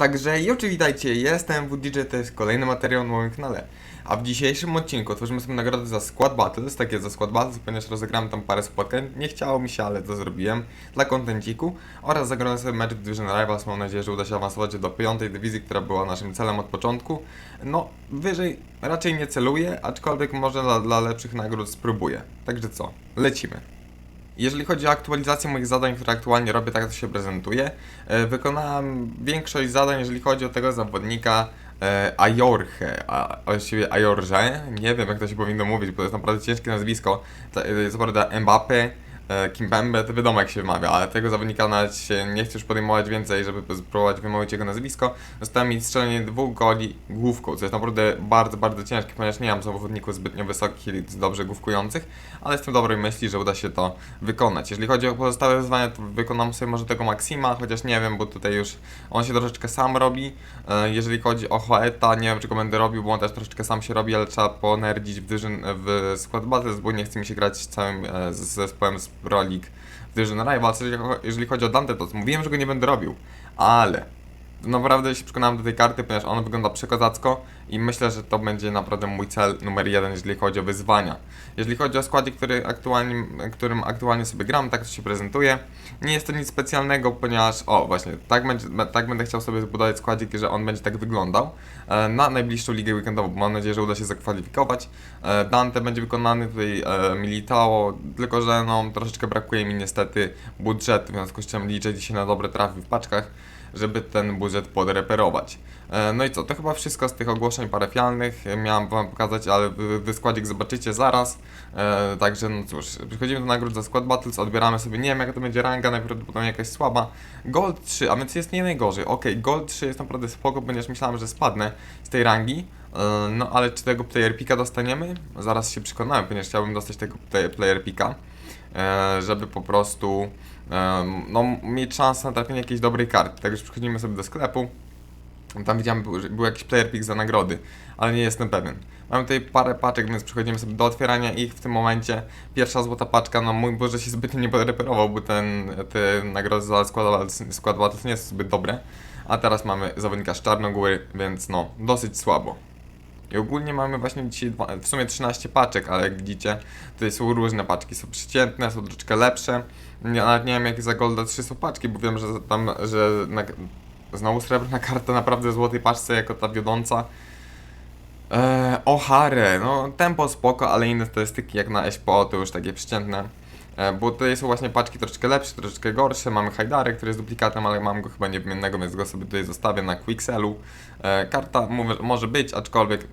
Także i witajcie, jestem WDJ, to jest kolejny materiał na moim kanale. A w dzisiejszym odcinku otworzymy sobie nagrody za Squad Battles, takie za Squad Battles, ponieważ rozegrałem tam parę spotkań. Nie chciało mi się, ale to zrobiłem dla kontenciku. Oraz zagrałem sobie mecz w Division Rivals, mam nadzieję, że uda się awansować do piątej dywizji, która była naszym celem od początku. No, wyżej raczej nie celuję, aczkolwiek może dla, dla lepszych nagród spróbuję. Także co, lecimy. Jeżeli chodzi o aktualizację moich zadań, które aktualnie robię, tak to się prezentuje. E, Wykonałem większość zadań, jeżeli chodzi o tego zawodnika e, Ajorche, a właściwie Ajorze, nie wiem jak to się powinno mówić, bo to jest naprawdę ciężkie nazwisko. To jest naprawdę Mbappe, e, Kimpembe, to wiadomo jak się wymawia, ale tego zawodnika nawet się nie chcę już podejmować więcej, żeby spróbować wymówić jego nazwisko. Zostało mi strzelenie dwóch goli główką, co jest naprawdę bardzo, bardzo ciężkie, ponieważ nie mam zawodników zbytnio wysokich dobrze główkujących, ale jestem dobrej myśli, że uda się to wykonać. Jeżeli chodzi o pozostałe wyzwania, to wykonam sobie może tego Maxima, chociaż nie wiem, bo tutaj już on się troszeczkę sam robi. E, Jeżeli chodzi o Hoeta, nie wiem czy go będę robił, bo on też troszeczkę sam się robi, ale trzeba ponerdzić w, Division, w Squad Battles, bo nie chce mi się grać całym e, zespołem z League w Division Rivals. Jeżeli, jeżeli chodzi o Dante, to mówiłem, że go nie będę robił, ale naprawdę się przekonałem do tej karty, ponieważ ona wygląda przekozacko i myślę, że to będzie naprawdę mój cel numer jeden, jeżeli chodzi o wyzwania. Jeżeli chodzi o składzik, który aktualnie, którym aktualnie sobie gram, tak to się prezentuje. Nie jest to nic specjalnego, ponieważ, o właśnie, tak, będzie, tak będę chciał sobie zbudować składzik, że on będzie tak wyglądał e, na najbliższą ligę weekendową, mam nadzieję, że uda się zakwalifikować. E, Dante będzie wykonany tutaj e, Militao, tylko że no, troszeczkę brakuje mi niestety budżetu, w związku z czym liczę dzisiaj na dobre trafy w paczkach żeby ten budżet podreperować. E, No i co, to chyba wszystko z tych ogłoszeń parafialnych. E, Miałem wam pokazać, ale wy, składzik zobaczycie zaraz. E, także no cóż, przechodzimy do nagród za Squad Battles, odbieramy sobie, nie wiem jaka to będzie ranga, najprawdopodobniej jakaś słaba. Gold 3, a więc jest nie najgorzej. Okej, Gold 3 jest naprawdę spoko, ponieważ myślałem, że spadnę z tej rangi. No ale czy tego player picka dostaniemy? Zaraz się przekonałem, ponieważ chciałbym dostać tego play- player picka e, żeby po prostu em, no, mieć szansę na trafienie jakiejś dobrej karty. Także przechodzimy sobie do sklepu. Tam widziałem, był, był jakiś player pick za nagrody, ale nie jestem pewien. Mamy tutaj parę paczek, więc przechodzimy sobie do otwierania ich w tym momencie. Pierwsza złota paczka, no mój Boże się zbytnio nie podreperował, bo ten, te nagrody za skład, skład Battles nie są zbyt dobre. A teraz mamy zawodnika z Czarnogóry, więc no, dosyć słabo. I ogólnie mamy właśnie dzisiaj dwa, w sumie 13 paczek, ale jak widzicie, tutaj są różne paczki, są przeciętne, są troszeczkę lepsze. Nie, nawet nie wiem jakie za Golda 3 są paczki, bo wiem, że tam, że na, znowu srebrna karta naprawdę w złotej paczce jako ta wiodąca. Eee, Ohare, no tempo spoko, ale inne statystyki jak na SPO to już takie przeciętne. E, Bo tutaj są właśnie paczki troszeczkę lepsze, troszeczkę gorsze. Mamy Hajdary, który jest duplikatem, ale mam go chyba niewymiennego, więc go sobie tutaj zostawię na Quickselu. E, Karta może być, aczkolwiek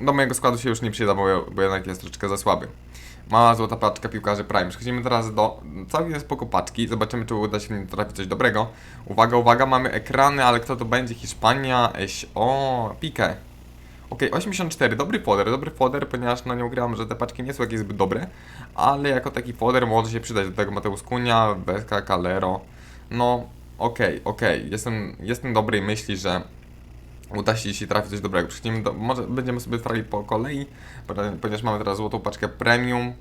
do mojego składu się już nie przyda, bo, bo jednak jest troszeczkę za słaby. Mała złota paczka piłkarzy Prime. Przechodzimy teraz do całkiem spoko paczki. Zobaczymy, czy uda się trafić coś dobrego. Uwaga, uwaga, mamy ekrany, ale kto to będzie? Hiszpania, Eś... O, Pique. Okej, 84, dobry foder, dobry foder, ponieważ no nie ukrywam, że te paczki nie są jakieś zbyt dobre, ale jako taki foder może się przydać do tego Mateusz Kunia, Beska, Calero. No, okej, okej, jestem, jestem dobrej myśli, że uda się dzisiaj trafić coś dobrego. Przechodzimy do, może będziemy sobie trafić po kolei, ponieważ mamy teraz złotą paczkę premium.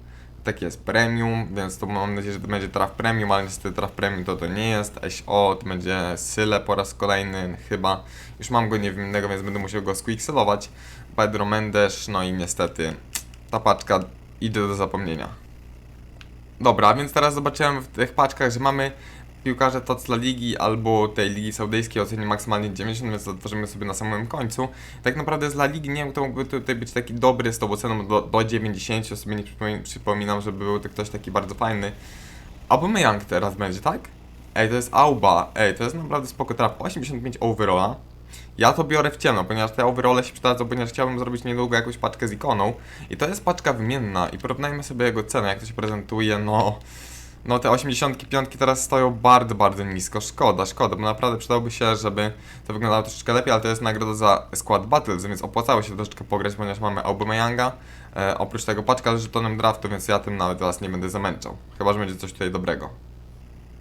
Tak jest, premium, więc to mam nadzieję, że to będzie traf premium, ale niestety traf premium to to nie jest. SO to będzie Syle po raz kolejny, chyba. Już mam go niewinnego, więc będę musiał go squickselować. Pedro Mendes, no i niestety ta paczka idzie do zapomnienia. Dobra, więc teraz zobaczyłem w tych paczkach, że mamy piłkarze TOC La Ligi albo tej Ligi Saudyjskiej o cenie maksymalnie 90, więc otworzymy sobie na samym końcu. Tak naprawdę z Ligi nie wiem, kto mógłby tutaj być taki dobry z tą ceną do, do 90, sobie nie przypomin- przypominam, że był to ktoś taki bardzo fajny. Aubameyang teraz będzie, tak? Ej, to jest Auba, ej, to jest naprawdę spoko traf, 85 overalla. Ja to biorę w ciemno, ponieważ te overole się przydadzą, ponieważ chciałbym zrobić niedługo jakąś paczkę z ikoną. I to jest paczka wymienna i porównajmy sobie jego cenę, jak to się prezentuje, no... No te 85 teraz stoją bardzo, bardzo nisko. Szkoda, szkoda, bo naprawdę przydałoby się, żeby to wyglądało troszeczkę lepiej, ale to jest nagroda za Squad Battles, więc opłacało się troszeczkę pograć, ponieważ mamy Aubameyanga. E, oprócz tego paczka z żetonem draftu, więc ja tym nawet teraz nie będę zamęczał. Chyba, że będzie coś tutaj dobrego.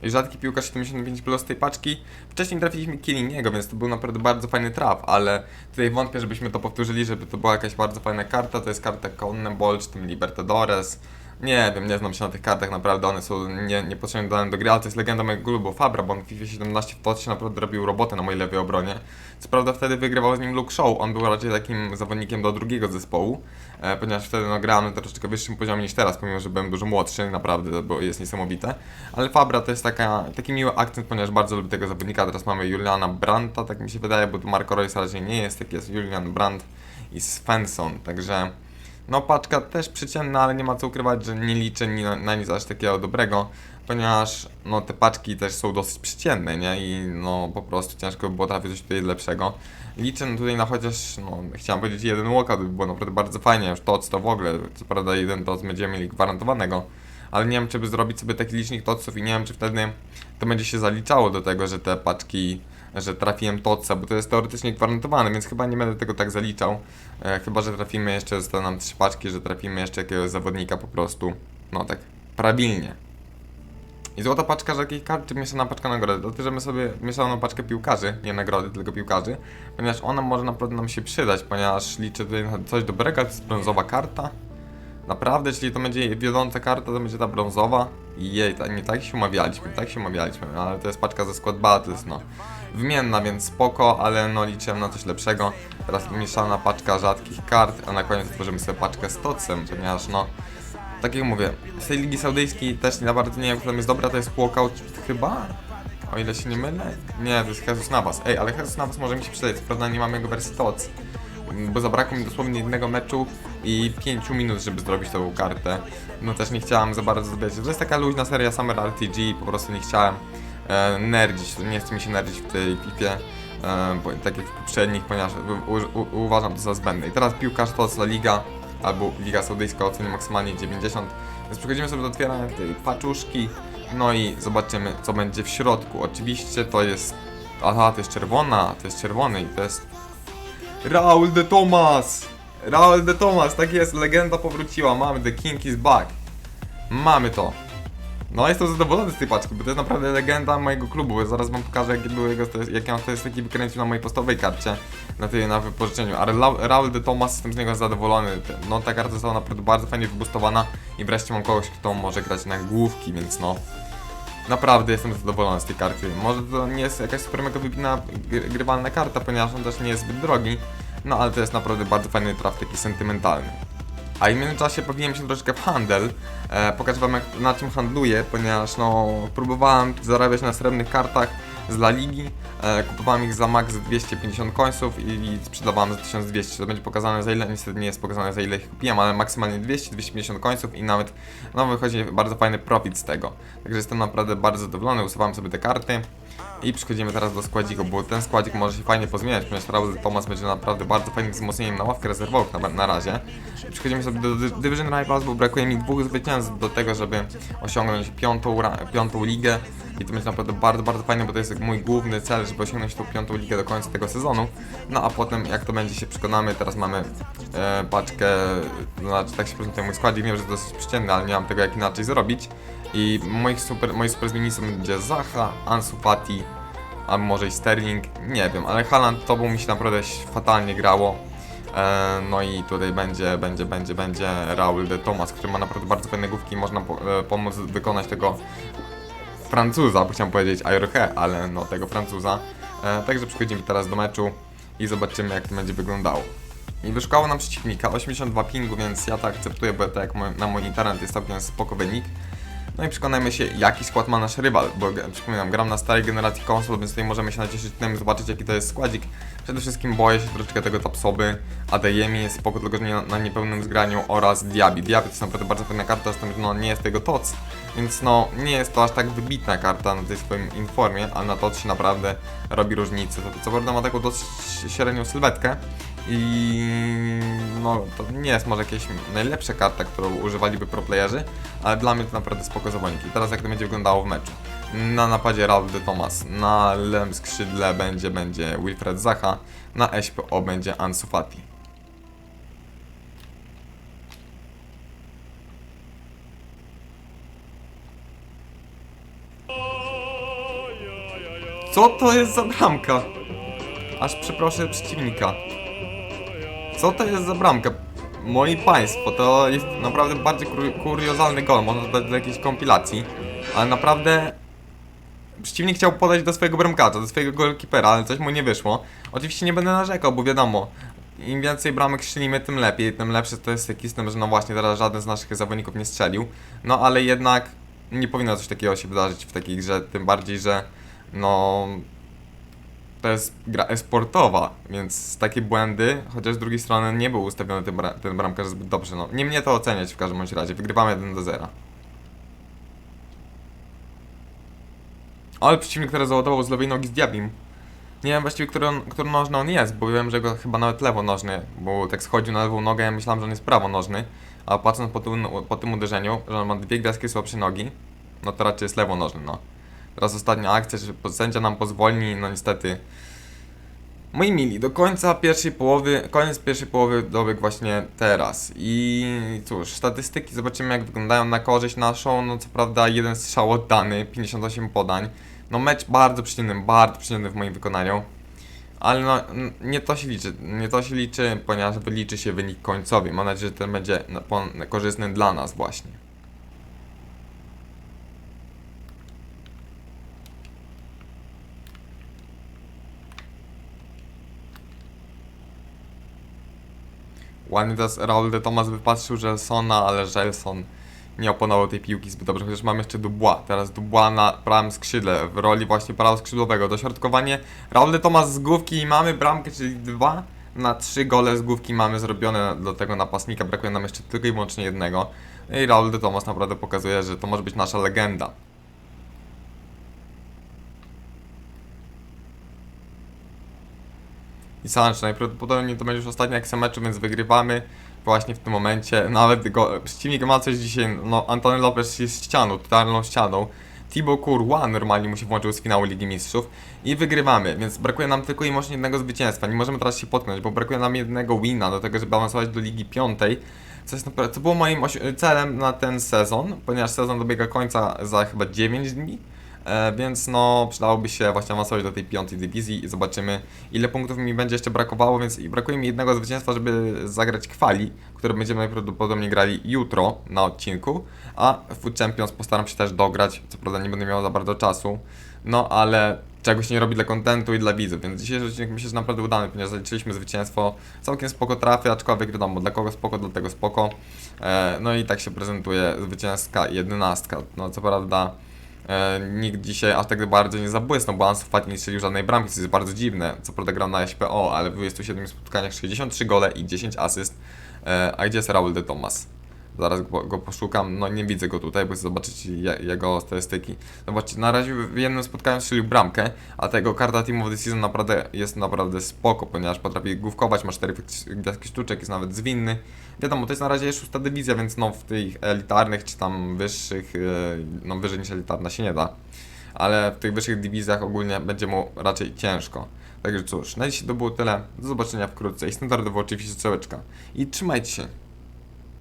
I rzadki piłkarz 75 plus tej paczki. Wcześniej trafiliśmy Killiniego, więc to był naprawdę bardzo fajny traf, ale tutaj wątpię, żebyśmy to powtórzyli, żeby to była jakaś bardzo fajna karta. To jest karta Conne Ball, czy tym Libertadores. Nie wiem, nie znam się na tych kartach, naprawdę one są nie, niepotrzebnie dane do gry, ale to jest legenda mojego klubu Fabra, bo on w FIFA 17 w TOTS naprawdę robił robotę na mojej lewej obronie. Co prawda wtedy wygrywał z nim Luke Shaw, on był raczej takim zawodnikiem do drugiego zespołu, e, ponieważ wtedy no, grałem na troszeczkę wyższym poziomie niż teraz, pomimo, że byłem dużo młodszy, naprawdę, bo jest niesamowite. Ale Fabra to jest taka, taki miły akcent, ponieważ bardzo lubię tego zawodnika. Teraz mamy Juliana Brandta, tak mi się wydaje, bo tu Marco Reus raczej nie jest, tak jest Julian Brandt i Svensson, także... No paczka też przyciemna, ale nie ma co ukrywać, że nie liczę ni na, na nic aż takiego dobrego, ponieważ no te paczki też są dosyć przyciemne, nie? I no po prostu ciężko by było trafić coś tutaj lepszego. Liczę no, tutaj na chociaż, no chciałem powiedzieć jeden walkout, by było naprawdę bardzo fajnie, już TOC to w ogóle, co prawda jeden TOC będziemy mieli gwarantowanego, ale nie wiem czy by zrobić sobie taki licznik TOCów i nie wiem czy wtedy to będzie się zaliczało do tego, że te paczki że trafiłem TOCA, bo to jest teoretycznie gwarantowane, więc chyba nie będę tego tak zaliczał. E, chyba, że trafimy jeszcze, zostaną nam trzy paczki, że trafimy jeszcze jakiegoś zawodnika po prostu, no tak, prawilnie. I złota paczka rzadkich kart, czy mieszana paczka nagrody? Dlatego, że my sobie mieszaną paczkę piłkarzy, nie nagrody, tylko piłkarzy, ponieważ ona może naprawdę nam się przydać, ponieważ liczę tutaj na coś dobrego, to jest brązowa karta. Naprawdę, jeśli to będzie wiodąca karta, to będzie ta brązowa. Jej, ta, nie tak się umawialiśmy, tak się umawialiśmy, ale to jest paczka ze Squad Battles, no. Wymienna, więc spoko, ale no liczyłem na coś lepszego. Teraz mieszana paczka rzadkich kart, a na koniec otworzymy sobie paczkę z Tocem, ponieważ no... Tak jak mówię, z tej Ligi Saudyjskiej też nie bardzo nie wiem, która jest dobra, to jest walkout chyba? O ile się nie mylę? Nie, to jest Jesus Navas. Ej, ale Jesus Navas może mi się przydać, prawda nie mamy jego wersji TOC bo zabrakło mi dosłownie jednego meczu i 5 minut, żeby zrobić tą kartę. No też nie chciałem za bardzo, wiecie, to jest taka luźna seria Summer RTG, po prostu nie chciałem e, nerdzić, nie chce mi się nerdzić w tej pipie, e, bo, tak jak w poprzednich, ponieważ u, u, uważam to za zbędne. I teraz piłkarz to La Liga, albo Liga Saudyjska ocenię maksymalnie 90, więc przechodzimy sobie do otwierania tej paczuszki, no i zobaczymy co będzie w środku. Oczywiście to jest, aha, to jest czerwona, to jest czerwony i to jest Raul de Tomas! Raul de Tomas, tak jest, legenda powróciła, mamy, The King is back. Mamy to. No jestem zadowolony z tej paczki, bo to jest naprawdę legenda mojego klubu, zaraz wam pokażę jakie były jego, jakie on taki wykręcił na mojej podstawowej karcie, na tej na wypożyczeniu, ale Raul de Tomas jestem z niego zadowolony, no ta karta została naprawdę bardzo fajnie wybustowana i wreszcie mam kogoś, kto może grać na główki, więc no, Naprawdę jestem zadowolony z tej karty. Może to nie jest jakaś super mega wybitna gry- grywalna karta, ponieważ on też nie jest zbyt drogi, no ale to jest naprawdę bardzo fajny traf, taki sentymentalny. A w międzyczasie powinienem się troszeczkę w handel, e, pokażę wam jak, na czym handluję, ponieważ no próbowałem zarabiać na srebrnych kartach z La Ligi, e, kupowałem ich za max 250 końców i, sprzedawałem za 1200, to będzie pokazane za ile, niestety nie jest pokazane za ile ich kupiłem, ale maksymalnie 200-250 końców i nawet no wychodzi bardzo fajny profit z tego, także jestem naprawdę bardzo zadowolony, usuwałem sobie te karty. I przechodzimy teraz do składziku, bo ten składzik może się fajnie pozmieniać, ponieważ Raul Thomas będzie naprawdę bardzo fajnym wzmocnieniem na ławkę rezerwowych na, na razie. Przechodzimy sobie do Division Rivals, bo brakuje mi dwóch zwycięstw do tego, żeby osiągnąć piątą, piątą ligę. I to będzie naprawdę bardzo, bardzo fajne, bo to jest mój główny cel, żeby osiągnąć tą piątą ligę do końca tego sezonu. No a potem jak to będzie się przekonamy, teraz mamy e, paczkę, to znaczy tak się prezentuje mój składzik, wiem, że to dosyć przycięty, ale nie mam tego jak inaczej zrobić. I moich super, moi super zmiennicą będzie Zaha, Ansu Fati, albo może i Sterling, nie wiem, ale Haaland tobą mi się naprawdę fatalnie grało. E, no i tutaj będzie, będzie, będzie, będzie Raul de Tomas, który ma naprawdę bardzo fajne główki i można e, pomóc wykonać tego Francuza, bo chciałem powiedzieć Ajorche, ale no tego Francuza. E, także przechodzimy teraz do meczu i zobaczymy jak to będzie wyglądało. I wyszukało nam przeciwnika, 82 pingu, więc ja to akceptuję, bo to jak na mój internet jest całkiem spoko wynik. No i przekonajmy się, jaki skład ma nasz rywal, bo g- przypominam, gram na starej generacji konsol, więc tutaj możemy się nacieszyć tym, zobaczyć jaki to jest składzik. Przede wszystkim boję się troszeczkę tego Tapsoby, Adeyemi jest spoko, tylko że nie, na niepełnym zgraniu oraz Diaby. Diaby to jest naprawdę bardzo fajna karta, z tym, że no nie jest tego TOC, więc no nie jest to aż tak wybitna karta na tej swoim informie, ale na TOC się naprawdę robi różnicę. To, co prawda ma taką dosyć średnią sylwetkę, i no to nie jest może jakaś najlepsza karta, którą używaliby proplayerzy, ale dla mnie to naprawdę spoko zawodnik. I teraz jak to będzie wyglądało w meczu. Na napadzie Raul de Tomas, na lewym skrzydle będzie, będzie Wilfred Zaha, na SPO będzie Ansu Fati. Co to jest za bramka? Aż przeproszę przeciwnika. Co to jest za bramka? moi państwo, to jest naprawdę bardziej kur kuriozalny gol, można dodać do jakiejś kompilacji, ale naprawdę przeciwnik chciał podać do swojego bramkarza, do swojego golkipera, ale coś mu nie wyszło. Oczywiście nie będę narzekał, bo wiadomo, im więcej bramek strzelimy, tym lepiej, tym lepszy to jest taki system, że no właśnie teraz żaden z naszych zawodników nie strzelił, no ale jednak nie powinno coś takiego się wydarzyć w takiej grze, tym bardziej, że no to jest gra e-sportowa, więc takie błędy, chociaż z drugiej strony nie był ustawiony ten, bra ten bramkarz zbyt dobrze, no nie mnie to oceniać w każdym bądź razie, wygrywamy 1 do 0. Ale przeciwnik teraz załadował z lewej nogi z diablim. Nie wiem właściwie, który, który nożny on jest, bo wiem, że go chyba nawet lewonożny, bo tak schodził na lewą nogę, ja myślałem, że on jest prawonożny, a patrząc po tym, po tym uderzeniu, że on ma dwie gwiazdki słabsze nogi, no to raczej jest lewonożny, no. Teraz ostatnia akcja, że sędzia nam pozwoli, no niestety. Moi mili, do końca pierwszej połowy, koniec pierwszej połowy dobiegł właśnie teraz. I cóż, statystyki zobaczymy jak wyglądają na korzyść naszą. No co prawda jeden strzał oddany, 58 podań. No mecz bardzo przyjemny, bardzo przyjemny w moim wykonaniu. Ale no, nie to się liczy, nie to się liczy, ponieważ wyliczy się wynik końcowy. Mam nadzieję, że ten będzie korzystny dla nas właśnie. Ładnie teraz Raul de Tomas wypatrzył Gelsona, ale Gelson nie opanował tej piłki zbyt dobrze, chociaż mam jeszcze Dubois. Teraz Dubois na prawym skrzydle, w roli właśnie prawoskrzydłowego. Dośrodkowanie Raul de Tomas z główki i mamy bramkę, czyli dwa na trzy gole z główki mamy zrobione do tego napastnika. Brakuje nam jeszcze tylko i wyłącznie jednego. I Raul de Tomas naprawdę pokazuje, że to może być nasza legenda. I Sancho, najprawdopodobniej to będzie już ostatnia akcja meczu, więc wygrywamy właśnie w tym momencie. Nawet go, przeciwnik ma coś dzisiaj, no Antony Lopez jest ścianą, totalną ścianą. Thibaut Courtois normalnie mu się włączył z finału Ligi Mistrzów i wygrywamy, więc brakuje nam tylko i wyłącznie jednego zwycięstwa. Nie możemy teraz się potknąć, bo brakuje nam jednego wina do tego, żeby awansować do Ligi Piątej. Co, jest co było moim celem na ten sezon, ponieważ sezon dobiega końca za chyba 9 dni. E, więc no przydałoby się właśnie awansować do tej piątej dywizji i zobaczymy ile punktów mi będzie jeszcze brakowało, więc brakuje mi jednego zwycięstwa, żeby zagrać kwali, które będziemy najprawdopodobniej grali jutro na odcinku, a Food Champions postaram się też dograć, co prawda nie będę miał za bardzo czasu, no ale czegoś nie robi dla kontentu i dla widzów, więc dzisiejszy odcinek myślę, że naprawdę udany, ponieważ zaliczyliśmy zwycięstwo, całkiem spoko trafy, aczkolwiek wiadomo, dla kogo spoko, dla tego spoko, e, no i tak się prezentuje zwycięska jedenastka, no co prawda E, nikt dzisiaj aż tak bardzo nie zabłysnął, bo Ansu Fati nie strzelił żadnej bramki, co jest bardzo dziwne. Co prawda gram na SPO, ale w 27 spotkaniach 63 gole i 10 asyst. E, a gdzie jest Raul de Tomas? Zaraz go, go poszukam, no nie widzę go tutaj, bo chcę zobaczyć je, jego statystyki. Zobaczcie, na razie w jednym spotkaniu strzelił bramkę, a tego karta Team of the Season naprawdę jest naprawdę spoko, ponieważ potrafi główkować, ma 4 gwiazdki sztuczek, jest nawet zwinny. Wiadomo, to jest na razie szósta dywizja, więc no w tych elitarnych czy tam wyższych, e, no wyżej niż elitarna się nie da. Ale w tych wyższych dywizjach ogólnie będzie mu raczej ciężko. Także cóż, na dzisiaj to było tyle. Do zobaczenia wkrótce i standardowo oczywiście strzałeczka. I trzymajcie się.